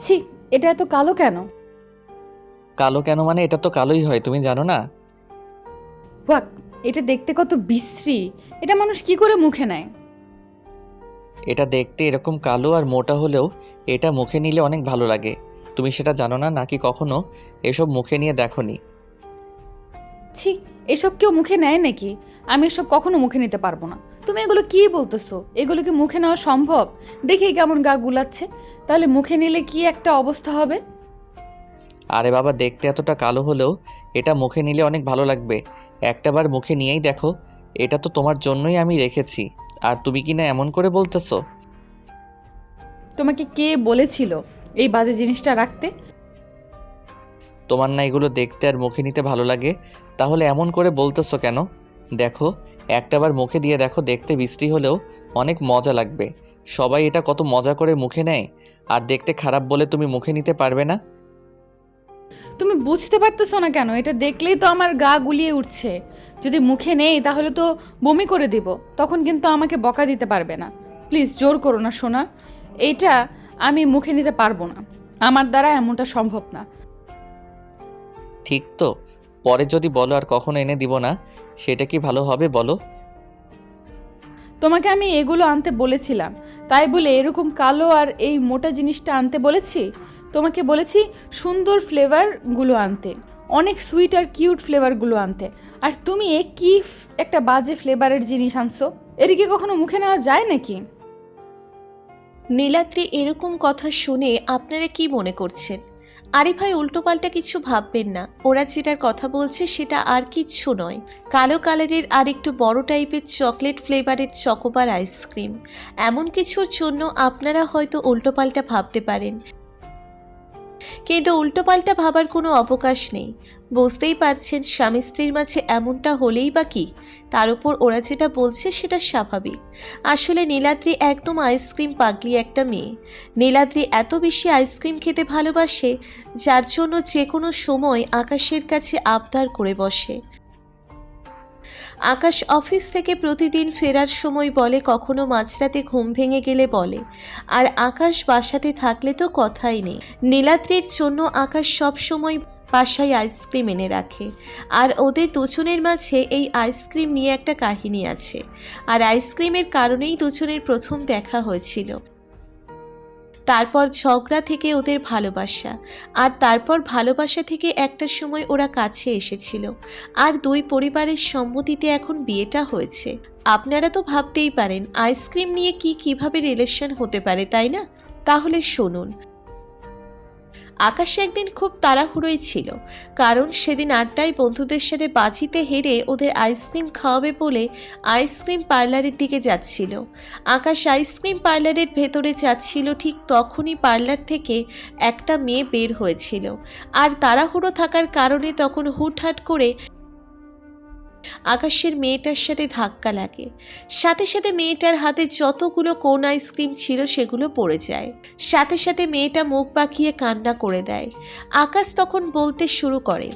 ছি এটা এত কালো কেন? কালো কেন মানে এটা তো কালোই হয় তুমি জানো না? ওয়াক এটা দেখতে কত বিশ্রী। এটা মানুষ কি করে মুখে নেয়? এটা দেখতে এরকম কালো আর মোটা হলেও এটা মুখে নিলে অনেক ভালো লাগে। তুমি সেটা জানো না নাকি কখনো? এসব মুখে নিয়ে দেখোনি। ছি এসব কেউ মুখে নেয় নাকি? আমি এসব কখনো মুখে নিতে পারব না। তুমি এগুলো কি বলতেছো? এগুলো কি মুখে নেওয়া সম্ভব? দেখি কেমন গা গুলাচ্ছে। তাহলে মুখে নিলে কি একটা অবস্থা হবে? আরে বাবা দেখতে এতটা কালো হলেও এটা মুখে নিলে অনেক ভালো লাগবে। একটাবার মুখে নিয়েই দেখো এটা তো তোমার জন্যই আমি রেখেছি। আর তুমি কি না এমন করে বলতেছো? তোমাকে কে বলেছিল এই বাজে জিনিসটা রাখতে? তোমার না এগুলো দেখতে আর মুখে নিতে ভালো লাগে তাহলে এমন করে বলতেছো কেন? দেখো একটাবার মুখে দিয়ে দেখো দেখতে বৃষ্টি হলেও অনেক মজা লাগবে। সবাই এটা কত মজা করে মুখে নেয়। আর দেখতে খারাপ বলে তুমি মুখে নিতে পারবে না? তুমি বুঝতে পারতেছো না কেন? এটা দেখলেই তো আমার গা গুলিয়ে উঠছে। যদি মুখে নেই তাহলে তো বমি করে দিব। তখন কিন্তু আমাকে বকা দিতে পারবে না। প্লিজ জোর করো না সোনা। এইটা আমি মুখে নিতে পারব না। আমার দ্বারা এমনটা সম্ভব না। ঠিক তো। পরে যদি বলো আর কখনো এনে দিব না সেটা কি ভালো হবে বলো? তোমাকে আমি এগুলো আনতে বলেছিলাম। তাই বলে এরকম কালো আর এই মোটা জিনিসটা আনতে বলেছি? তোমাকে বলেছি সুন্দর ফ্লেভারগুলো আনতে। অনেক সুইট আর কিউট ফ্লেভারগুলো আনতে। আর তুমি এ কি একটা বাজে ফ্লেভারের জিনিস আনছো? এদিকে কখনো মুখে নেওয়া যায় নাকি? নীলাদ্রি এরকম কথা শুনে আপনারা কি মনে করছেন? আরে ভাই উল্টোপাল্টা কিছু ভাববেন না। ওরা যেটার কথা বলছে সেটা আর কিচ্ছু নয়। কালো কালারের আর একটু বড় টাইপের চকলেট ফ্লেভারের চকোবার আইসক্রিম। এমন কিছুর জন্য আপনারা হয়তো উল্টোপাল্টা ভাবতে পারেন। কিন্তু উল্টোপাল্টা ভাবার কোনো অবকাশ নেই। বুঝতেই পারছেন, স্বামী স্ত্রীর মাঝে এমনটা হলেই বা কি? তার উপর ওরা যেটা বলছে সেটা স্বাভাবিক। আসলে নীলাদ্রি একদম আইসক্রিম পাগলি একটা মেয়ে। নীলাদ্রি এত বেশি আইসক্রিম খেতে ভালোবাসে, যার জন্য যে কোনো সময় আকাশের কাছে আবদার করে বসে। আকাশ অফিস থেকে প্রতিদিন ফেরার সময় বলে কখনো মাঝরাতে ঘুম ভেঙে গেলে বলে। আর আকাশ বাসাতে থাকলে তো কথাই নেই। নীলাদ্রির জন্য আকাশ সব সময় বাসায় আইসক্রিম এনে রাখে। আর ওদের দুজনের মাঝে এই আইসক্রিম নিয়ে একটা কাহিনী আছে। আর আইসক্রিমের কারণেই দুজনের প্রথম দেখা হয়েছিল। তারপর ঝগড়া থেকে ওদের ভালোবাসা। আর তারপর ভালোবাসা থেকে একটা সময় ওরা কাছে এসেছিল। আর দুই পরিবারের সম্মতিতে এখন বিয়েটা হয়েছে। আপনারা তো ভাবতেই পারেন, আইসক্রিম নিয়ে কি কীভাবে রিলেশন হতে পারে, তাই না? তাহলে শুনুন। আকাশে একদিন খুব তাড়াহুড়োই ছিল, কারণ সেদিন আড্ডায় বন্ধুদের সাথে বাজিতে হেরে ওদের আইসক্রিম খাওয়াবে বলে আইসক্রিম পার্লারের দিকে যাচ্ছিল। আকাশ আইসক্রিম পার্লারের ভেতরে যাচ্ছিল ঠিক তখনই পার্লার থেকে একটা মেয়ে বের হয়েছিল। আর তাড়াহুড়ো থাকার কারণে তখন হুটহাট করে আকাশের মেয়েটার সাথে ধাক্কা লাগে। সাথে সাথে মেয়েটার হাতে যতগুলো কোন আইসক্রিম ছিল সেগুলো পড়ে যায়। সাথে সাথে মেয়েটা মুখ বাঁকিয়ে কান্না করে দেয়। আকাশ তখন বলতে শুরু করে।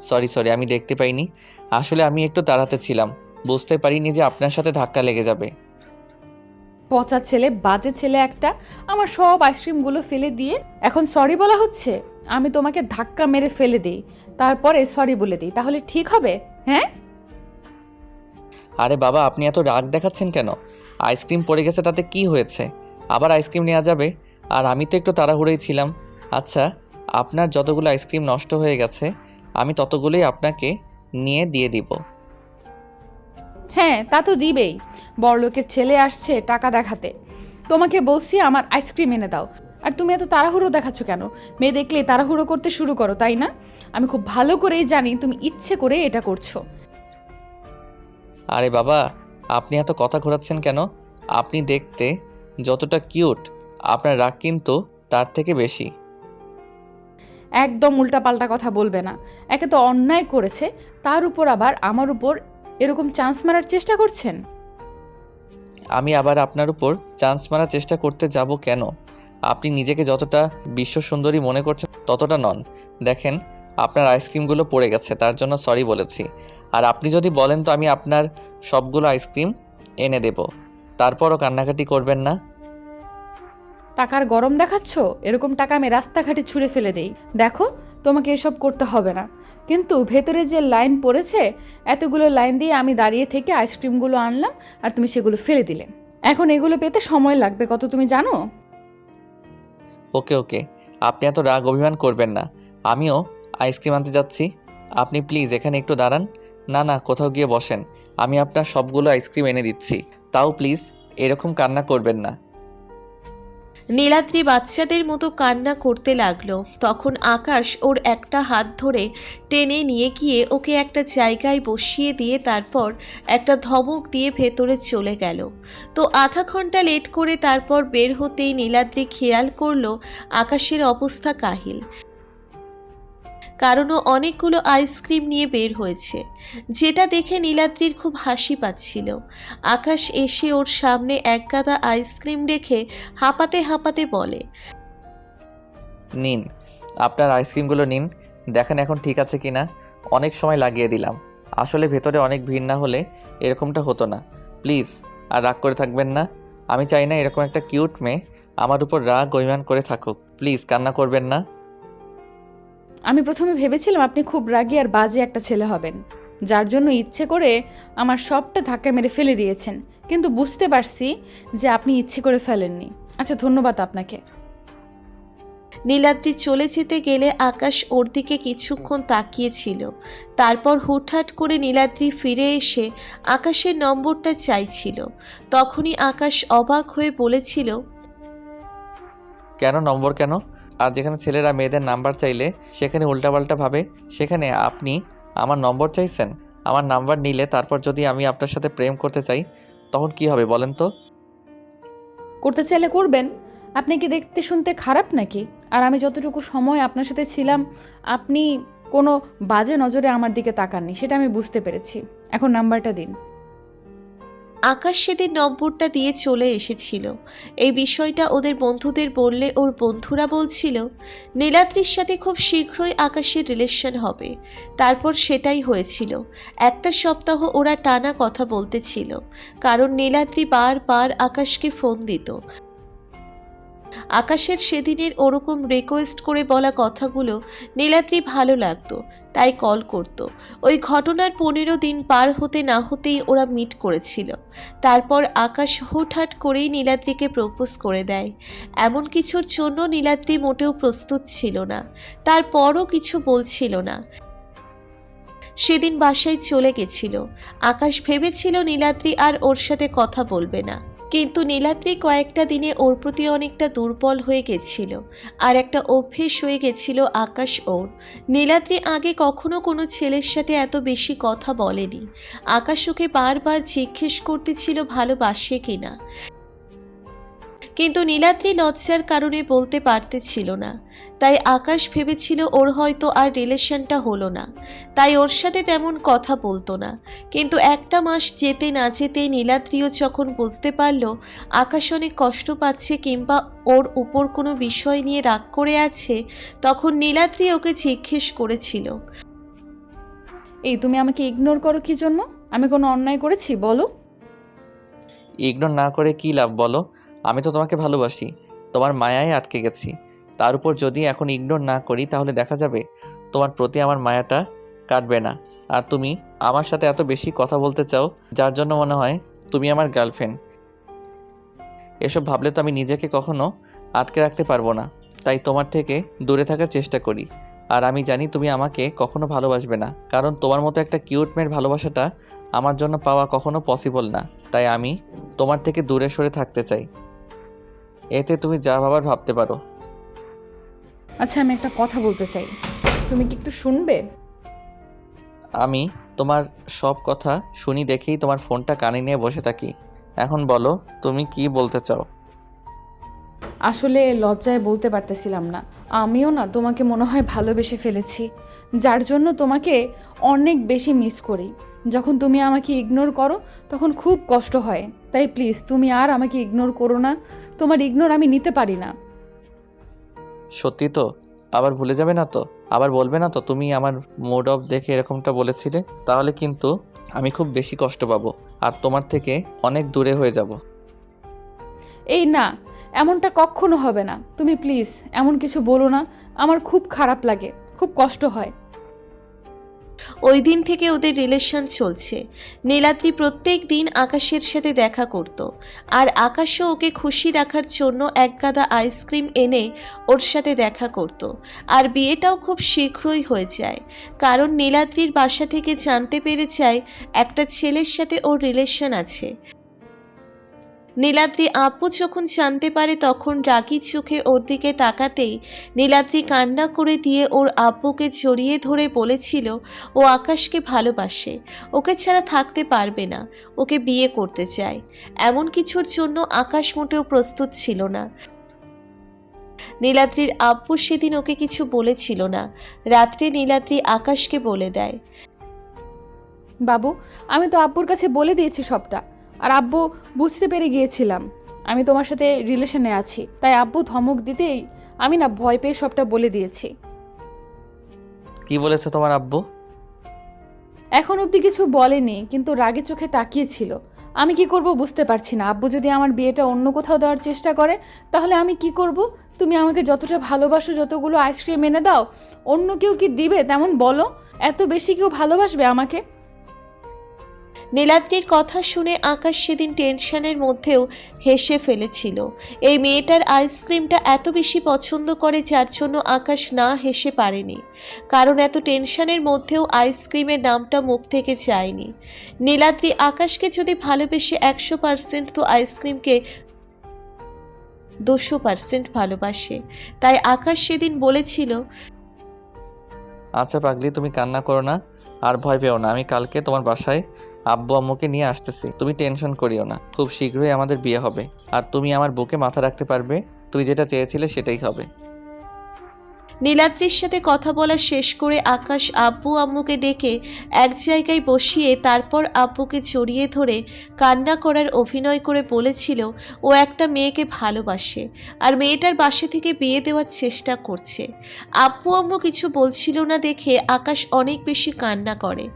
সরি সরি আমি দেখতে পাইনি। আসলে আমি একটু তাড়াতে ছিলাম। বুঝতে পারিনি যে আপনার সাথে ধাক্কা লেগে যাবে। পচা ছেলে বাজে ছেলে একটা। আমার সব আইসক্রিমগুলো ফেলে দিয়ে এখন সরি বলা হচ্ছে আমি তোমাকে ধাক্কা মেরে ফেলে দিই। তারপরে সরি বলে দিই তাহলে ঠিক হবে? হ্যাঁ? আরে বাবা আপনি এত রাগ দেখাচ্ছেন কেন? আইসক্রিম পড়ে গেছে তাতে কি হয়েছে? আবার আইসক্রিম নেওয়া যাবে? আর আমি তো একটু তাড়াহুড়োই ছিলাম। আচ্ছা আপনার যতগুলো আইসক্রিম নষ্ট হয়ে গেছে আমি ততগুলোই আপনাকে নিয়ে দিয়ে দিব। হ্যাঁ তা তো দিবেই। বড়লোকের ছেলে আসছে টাকা দেখাতে। তোমাকে বলছি আমার আইসক্রিম এনে দাও। আর তুমি এত তাড়াহুড়ো দেখাচ্ছ কেন? মেয়ে দেখলে তাড়াহুড়ো করতে শুরু করো তাই না? আমি খুব ভালো করেই জানি তুমি ইচ্ছে করে এটা করছ। আরে বাবা আপনি এত কথা ঘোরাচ্ছেন কেন? আপনি দেখতে যতটা কিউট আপনার রাগ কিন্তু তার থেকে বেশি। একদম উল্টাপাল্টা কথা বলবে না। একে তো অন্যায় করেছে তার উপর আবার আমার উপর এরকম চান্স মারার চেষ্টা করছেন? আমি আবার আপনার উপর চান্স মারার চেষ্টা করতে যাব কেন? আপনি নিজেকে যতটা বিশ্ব সুন্দরী মনে করছেন ততটা নন। দেখেন আপনার আইসক্রিমগুলো পড়ে গেছে তার জন্য সরি বলেছি। আর আপনি যদি বলেন তো আমি আপনার সবগুলো আইসক্রিম এনে দেব। তারপরও কান্নাকাটি করবেন না। টাকার গরম দেখাচ্ছ? এরকম টাকা আমি রাস্তাঘাটে ছুঁড়ে ফেলে দেই। দেখো তোমাকে এসব করতে হবে না। কিন্তু ভেতরে যে লাইন পড়েছে এতগুলো লাইন দিয়ে আমি দাঁড়িয়ে থেকে আইসক্রিমগুলো আনলাম আর তুমি সেগুলো ফেলে দিলে। এখন এগুলো পেতে সময় লাগবে কত তুমি জানো? ওকে ওকে। আপনি এত রাগ অভিমান করবেন না। আমিও আইসক্রিম আনতে যাচ্ছি। আপনি প্লিজ এখানে একটু দাঁড়ান। না না, কোথাও গিয়ে বসেন। আমি আপনার সবগুলো আইসক্রিম এনে দিচ্ছি। তাও প্লিজ, এরকম কান্না করবেন না। নীলাদ্রি বাচ্চাদের মতো কান্না করতে লাগল। তখন আকাশ ওর একটা হাত ধরে টেনে নিয়ে গিয়ে ওকে একটা জায়গায় বসিয়ে দিয়ে তারপর একটা ধমক দিয়ে ভেতরে চলে গেল। তো আধা ঘণ্টা লেট করে তারপর বের হতেই নীলাদ্রি খেয়াল করল আকাশের অবস্থা কাহিল। কারণ ও অনেকগুলো আইসক্রিম নিয়ে বের হয়েছে। যেটা দেখে নীলাদ্রির খুব হাসি পাচ্ছিল। আকাশ এসে ওর সামনে এক গাদা আইসক্রিম রেখে হাঁপাতে হাঁপাতে বলে, নিন, আপনার আইসক্রিমগুলো নিন। দেখেন এখন ঠিক আছে কি না অনেক সময় লাগিয়ে দিলাম। আসলে ভেতরে অনেক ভিড় না হলে এরকমটা হতো না। প্লিজ, আর রাগ করে থাকবেন না। আমি চাই না এরকম একটা কিউট মেয়ে আমার উপর রাগ, অভিমান করে থাকুক। প্লিজ, কান্না করবেন না। আমি প্রথমে ভেবেছিলাম আপনি খুব রাগী আর বাজে একটা ছেলে হবেন, যার জন্য ইচ্ছে করে আমার সবটা ধাক্কা মেরে ফেলে দিয়েছেন, কিন্তু বুঝতে পারছি যে আপনি ইচ্ছে করে ফেলেননি। আচ্ছা ধন্যবাদ আপনাকে। নীলাদ্রি চলে যেতে গেলে আকাশ ওর দিকে কিছুক্ষণ তাকিয়েছিল। তারপর হুটহাট করে নীলাদ্রি ফিরে এসে আকাশের নম্বরটা চাইছিল। তখনই আকাশ অবাক হয়ে বলেছিল কেন, নম্বর কেন? আর যেখানে ছেলেরা মেয়েদের নাম্বার চাইলে সেখানে উল্টাপাল্টা ভাবে, সেখানে আপনি আমার নম্বর চাইছেন, আমার নাম্বার নিলে তারপর যদি আমি আপনার সাথে প্রেম করতে চাই, তখন কি হবে বলেন তো? করতে চাইলে করবেন। আপনি কি দেখতে শুনতে খারাপ নাকি? আর আমি যতটুকু সময় আপনার সাথে ছিলাম, আপনি কোনো বাজে নজরে আমার দিকে তাকাননি, সেটা আমি বুঝতে পেরেছি। এখন নাম্বারটা দিন। আকাশ সেদিন নম্বরটা দিয়ে চলে এসেছিল। এই বিষয়টা ওদের বন্ধুদের বললে ওর বন্ধুরা বলছিল, নীলাদ্রির সাথে খুব শীঘ্রই আকাশের রিলেশন হবে। তারপর সেটাই হয়েছিল। একটা সপ্তাহ ওরা টানা কথা বলতেছিল কারণ নীলাদ্রি বারবার আকাশকে ফোন দিত। আকাশের সেদিনের ওরকম রিকোয়েস্ট করে বলা কথাগুলো নীলাদ্রি ভালো লাগতো, তাই কল করত। ওই ঘটনার পনেরো দিন পার হতে না হতেই ওরা মিট করেছিল। তারপর আকাশ হুটহাট করেই নীলাদ্রিকে প্রপোজ করে দেয়। এমন কিছুর জন্য নীলাদ্রি মোটেও প্রস্তুত ছিল না। তারপরও কিছু বলছিল না। সেদিন বাসায় চলে গেছিল। আকাশ ভেবেছিল নীলাদ্রি আর ওর সাথে কথা বলবে না। কিন্তু নীলাদ্রি কয়েকটা দিনে ওর প্রতি অনেকটা দুর্বল হয়ে গেছিল, আর একটা অভ্যেস হয়ে গেছিল আকাশ ওর। নীলাদ্রি আগে কখনো কোনো ছেলের সাথে এত বেশি কথা বলেনি। আকাশ ওকে বারবার জিজ্ঞেস করতেছিল ভালোবাসে কিনা। কিন্তু নীলাদ্রি লজ্জার কারণে বলতে পারতেছিল না। তাই আকাশ ভেবেছিল ওর হয়তো আর রিলেশনটা হলো না। তাই ওর সাথে তেমন কথা বলতো না। কিন্তু একটা মাস যেতে না যেতে নীলাদ্রিও যখন বুঝতে পারল আকাশ অনেক কষ্ট পাচ্ছে কিংবা ওর উপর কোনো বিষয় নিয়ে রাগ করে আছে তখন নীলাদ্রি ওকে জিজ্ঞেস করেছিল। এই তুমি আমাকে ইগনোর করো কি জন্য? আমি কোনো অন্যায় করেছি বলো। ইগনোর না করে কি লাভ বলো? আমি তো তোমাকে ভালোবাসি, তোমার মায়ায় আটকে গেছি। তার উপর যদি এখন ইগনোর না করি, তাহলে দেখা যাবে তোমার প্রতি আমার মায়াটা কাটবে না। আর তুমি আমার সাথে এত বেশি কথা বলতে চাও, যার জন্য মনে হয় তুমি আমার গার্লফ্রেন্ড এসব ভাবলে তো আমি নিজেকে কখনো আটকে রাখতে পারব না। তাই তোমার থেকে দূরে থাকার চেষ্টা করি। আর আমি জানি তুমি আমাকে কখনো ভালোবাসবে না, কারণ তোমার মতো একটা কিউট মেয়ের ভালোবাসাটা আমার জন্য পাওয়া কখনো পসিবল না। তাই আমি তোমার থেকে দূরে সরে থাকতে চাই। এতে তুমি যা ভাবার ভাবতে পারো। আচ্ছা আমি একটা কথা বলতে চাই। তুমি কি একটু শুনবে? আমি তোমার সব কথা শুনি দেখেই তোমার ফোনটা কানে নিয়ে বসে থাকি। এখন বলো তুমি কি বলতে চাও? আসলে লজ্জায় বলতে পারতেছিলাম না। আমিও না তোমাকে মনে হয় ভালোবেসে ফেলেছি যার জন্য তোমাকে অনেক বেশি মিস করি। যখন তুমি আমাকে ইগনোর করো তখন খুব কষ্ট হয়। তাই প্লিজ তুমি আর আমাকে ইগনোর করো না। তোমার ইগনোর আমি নিতে পারি না। সত্যি তো? আবার ভুলে যাবে না তো? আবার বলবে না তো তুমি আমার মোড অফ দেখে এরকমটা বলেছিলে? তাহলে কিন্তু আমি খুব বেশি কষ্ট পাবো আর তোমার থেকে অনেক দূরে হয়ে যাব। এই না এমনটা কখনো হবে না। তুমি প্লিজ এমন কিছু বলো না। আমার খুব খারাপ লাগে খুব কষ্ট হয়। ওই দিন থেকে ওদের রিলেশন চলছে। নীলাদ্রি প্রত্যেক দিন আকাশের সাথে দেখা করত। আর আকাশও ওকে খুশি রাখার জন্য এক গাদা আইসক্রিম এনে ওর সাথে দেখা করত। আর বিয়েটাও খুব শীঘ্রই হয়ে যায়। কারণ নীলাদ্রির বাসা থেকে জানতে পেরে যায় একটা ছেলের সাথে ওর রিলেশন আছে। নীলাদ্রি আপু যখন জানতে পারে তখন রাগি চোখে ওর দিকে তাকাতেই নীলাদ্রি কান্না করে দিয়ে ওর আব্বুকে জড়িয়ে ধরে বলেছিল, ও আকাশকে ভালোবাসে, ওকে ছাড়া থাকতে পারবে না, ওকে বিয়ে করতে চায়। এমন কিছুর জন্য আকাশ মোটেও প্রস্তুত ছিল না। নীলাদ্রির আব্বু সেদিন ওকে কিছু বলেছিল না। রাত্রে নীলাদ্রি আকাশকে বলে দেয়, বাবু, আমি তো আব্বুর কাছে বলে দিয়েছি সবটা। আর আব্বু বুঝতে পেরে গিয়েছিলাম। আমি তোমার সাথে রিলেশনে আছি। তাই আব্বু ধমক দিতেই আমি না ভয় পেয়ে সবটা বলে দিয়েছি। কি বলেছে তোমার আব্বু? এখন অবধি কিছু বলেনি কিন্তু রাগে চোখে তাকিয়েছিল। আমি কি করব বুঝতে পারছি না। আব্বু যদি আমার বিয়েটা অন্য কোথাও দেওয়ার চেষ্টা করে তাহলে আমি কি করব? তুমি আমাকে যতটা ভালোবাসো যতগুলো আইসক্রিম এনে দাও অন্য কেউ কি দিবে তেমন বলো? এত বেশি কেউ ভালোবাসবে আমাকে? নীলাদ্রির কথা শুনে আকাশ সেদিন টেনশনের মধ্যেও হেসে ফেলেছিল। এই মেয়েটার আইসক্রিমটা এত বেশি পছন্দ করে যার জন্য আকাশ না হেসে পারেনি। কারণ এত টেনশনের মধ্যেও আইসক্রিমের নামটা মুখ থেকে যায়নি। নীলাদ্রি আকাশকে যদি ভালোবেসে একশো পার্সেন্ট তো আইসক্রিমকে দুশো পার্সেন্ট ভালোবাসে। তাই আকাশ সেদিন বলেছিল আচ্ছা পাগলি, তুমি কান্না করো না, আর ভয় পেও না। আমি কালকে তোমার বাসায় আব্বু আম্মুকে নিয়ে আসতেছি। তুমি টেনশন করিও না। খুব শীঘ্রই আমাদের বিয়ে হবে। আর তুমি আমার বুকে মাথা রাখতে পারবে। তুমি যেটা চেয়েছিলে সেটাই হবে। নীলাদ্রির সাথে কথা বলা শেষ করে আকাশ আব্বু আম্মুকে ডেকে এক জায়গায় বসিয়ে তারপর আব্বুকে জড়িয়ে ধরে কান্না করার অভিনয় করে বলেছিল, ও একটা মেয়েকে ভালোবাসে আর মেয়েটার বাসা থেকে বিয়ে দেওয়ার চেষ্টা করছে। আব্বু আম্মু কিছু বলছিল না দেখে আকাশ অনেক বেশি কান্না করে।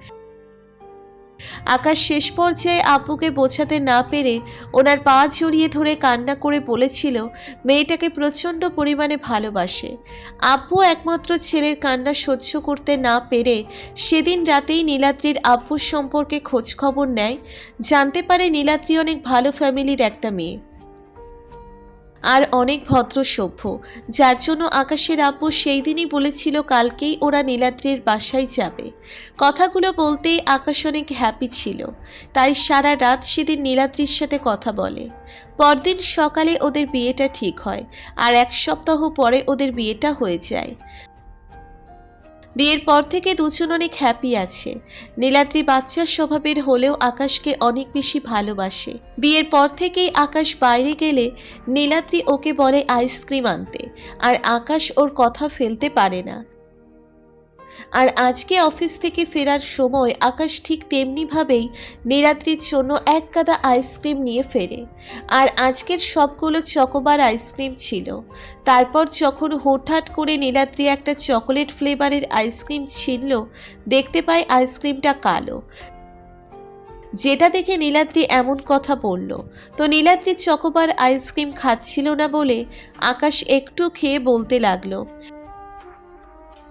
আকাশ শেষ পর্যায়ে আব্বুকে বোঝাতে না পেরে ওনার পা জড়িয়ে ধরে কান্না করে বলেছিল, মেয়েটাকে প্রচণ্ড পরিমাণে ভালোবাসে। আব্বু একমাত্র ছেলের কান্না সহ্য করতে না পেরে সেদিন রাতেই নীলাদ্রির আব্বুর সম্পর্কে খোঁজখবর নেয়। জানতে পারে নীলাদ্রি অনেক ভালো ফ্যামিলির একটা মেয়ে। আর অনেক ভদ্র সভ্য। যার জন্য আকাশের আব্বু সেই দিনই বলেছিল কালকেই ওরা নীলাদ্রির বাসায় যাবে। কথাগুলো বলতেই আকাশ অনেক হ্যাপি ছিল। তাই সারা রাত সেদিন নীলাদ্রির সাথে কথা বলে। পরদিন সকালে ওদের বিয়েটা ঠিক হয় আর এক সপ্তাহ পরে ওদের বিয়েটা হয়ে যায়। বিয়ের পর থেকে দুজন অনেক হ্যাপি আছে। নীলাদ্রি বাচ্চার স্বভাবের হলেও আকাশকে অনেক বেশি ভালোবাসে। বিয়ের পর থেকেই আকাশ বাইরে গেলে নীলাদ্রি ওকে বলে আইসক্রিম আনতে। আর আকাশ ওর কথা ফেলতে পারে না। আর আজকে অফিস থেকে ফেরার সময় আকাশ ঠিক তেমনিভাবেই নীলাদ্রির জন্য এক গাদা আইসক্রিম নিয়ে ফেরে। আর আজকের সবগুলো চকোবার আইসক্রিম ছিল। তারপর যখন হঠাৎ করে নীলাদ্রি একটা চকোলেট ফ্লেভারের আইসক্রিম ছিনল, দেখতে পায় আইসক্রিমটা কালো। যেটা দেখে নীলাদ্রি এমন কথা বলল। তো নীলাদ্রি চকোবার আইসক্রিম খাচ্ছিল না বলে আকাশ একটু খেয়ে বলতে লাগল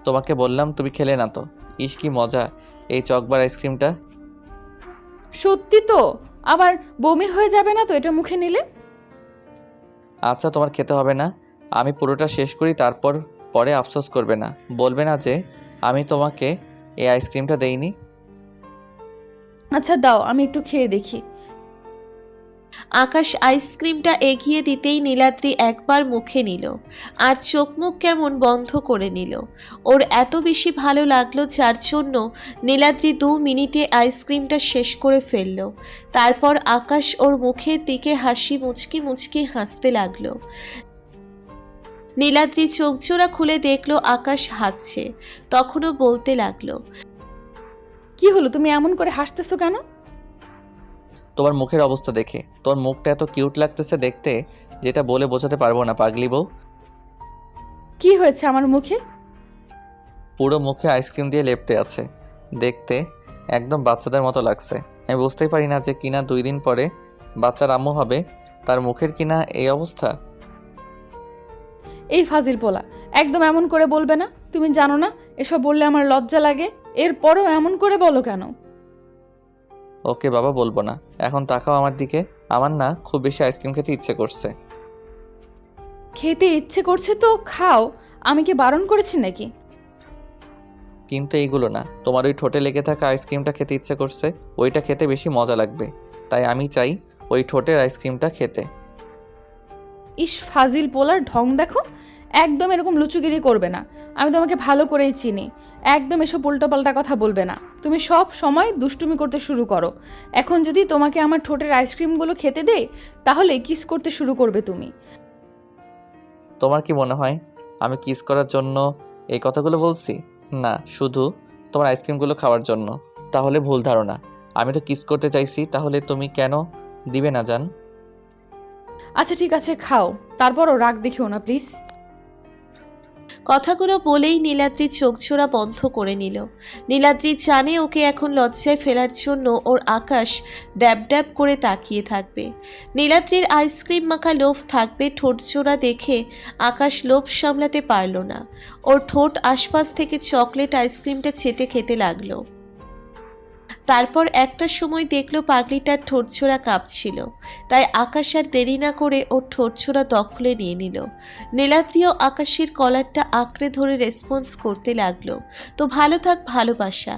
তোমাকে বললাম তুমি খেলে না তো। ইস কি মজা। এই চকবার আইসক্রিমটা। সত্যি তো? আবার বমি হয়ে যাবে না তো এটা মুখে নিলে? আচ্ছা তোমার খেতে হবে না। আমি পুরোটা শেষ করি তারপর পরে আফসোস করবে না। বলবে না যে আমি তোমাকে এই আইসক্রিমটা দেইনি। আচ্ছা দাও আমি একটু খেয়ে দেখি। আকাশ আইসক্রিমটা এগিয়ে দিতেই নীলাদ্রি একবার মুখে নিল, আর চোখ মুখ কেমন বন্ধ করে নিল। ওর এত বেশি ভালো লাগল যার জন্য নীলাদ্রি দু মিনিটে আইসক্রিমটা শেষ করে ফেলল। তারপর আকাশ ওর মুখের দিকে হাসি মুচকি মুচকি হাসতে লাগল। নীলাদ্রি চোখ জোড়া খুলে দেখল আকাশ হাসছে, তখনও বলতে লাগল, কি হলো, তুমি এমন করে হাসতেছো কেন? তোমার মুখের অবস্থা দেখে। তোর মুখটা এত কিউট লাগতেছে দেখতে যেটা বলে বোঝাতে পারব না পাগলি বউ। কি হয়েছে আমার মুখে? পুরো মুখে আইসক্রিম দিয়ে লেপটে আছে। দেখতে একদম বাচ্চাদের মতো লাগছে। আমি বুঝতেই পারি না যে কিনা দুই দিন পরে বাচ্চার আম্মু হবে তার মুখের কিনা এই অবস্থা। এই ফাজিল পোলা একদম এমন করে বলবে না? তুমি জানো না এসব বললে আমার লজ্জা লাগে? এরপরও এমন করে বলো কেন? ওকে বাবা বলব না। এখন তাকাও আমার দিকে। আমার না খুব বেশি আইসক্রিম খেতে ইচ্ছে করছে। খেতে ইচ্ছে করছে তো খাও। আমি কি বারণ করেছি নাকি? কিন্তু এইগুলো না। তোমার ওই ঠোঁটে লেগে থাকা আইসক্রিমটা খেতে ইচ্ছে করছে। ওইটা খেতে বেশি মজা লাগবে। তাই আমি চাই ওই ঠোঁটের আইসক্রিমটা খেতে। ইস ফাজিল পোলার ঢং দেখো। একদম এরকম লুচুগিরি করবে না। আমি তোমাকে ভালো করেই চিনি। একদম এসব উল্টোপাল্টা কথা বলবে না। তুমি সব সময় দুষ্টুমি করতে শুরু করো। এখন যদি তোমাকে আমার ঠোঁটের আইসক্রিমগুলো খেতে দেই তাহলে কিস করতে শুরু করবে তুমি। তোমার কি মনে হয় আমি কিস করার জন্য এই কথাগুলো বলছি? না শুধু তোমার আইসক্রিমগুলো খাওয়ার জন্য। তাহলে ভুল ধারণা। আমি তো কিস করতে চাইছি তাহলে তুমি কেন দিবে না জান? আচ্ছা ঠিক আছে খাও। তারপরও রাগ দেখিও না প্লিজ। কথাগুলো বলেই নীলাদ্রির চোখ ছোড়া বন্ধ করে নিল। নীলাদ্রি জানে ওকে এখন লজ্জায় ফেলার জন্য ওর আকাশ ড্যাব ড্যাব করে তাকিয়ে থাকবে। নীলাদ্রির আইসক্রিম মাখা লোভ থাকবে ঠোঁট জোড়া দেখে আকাশ লোভ সামলাতে পারল না। ওর ঠোঁট আশপাশ থেকে চকলেট আইসক্রিমটা ছেটে খেতে লাগল। তারপর একটা সময় দেখল পাগলিটার ঠোঁটছোড়া কাঁপছিল। তাই আকাশ আর দেরি না করে ওর ঠোঁটছোড়া দখলে নিয়ে নিল। নীলাদ্রিও আকাশের কলারটা আঁকড়ে ধরে রেসপন্স করতে লাগল। তো ভালো থাক ভালোবাসা।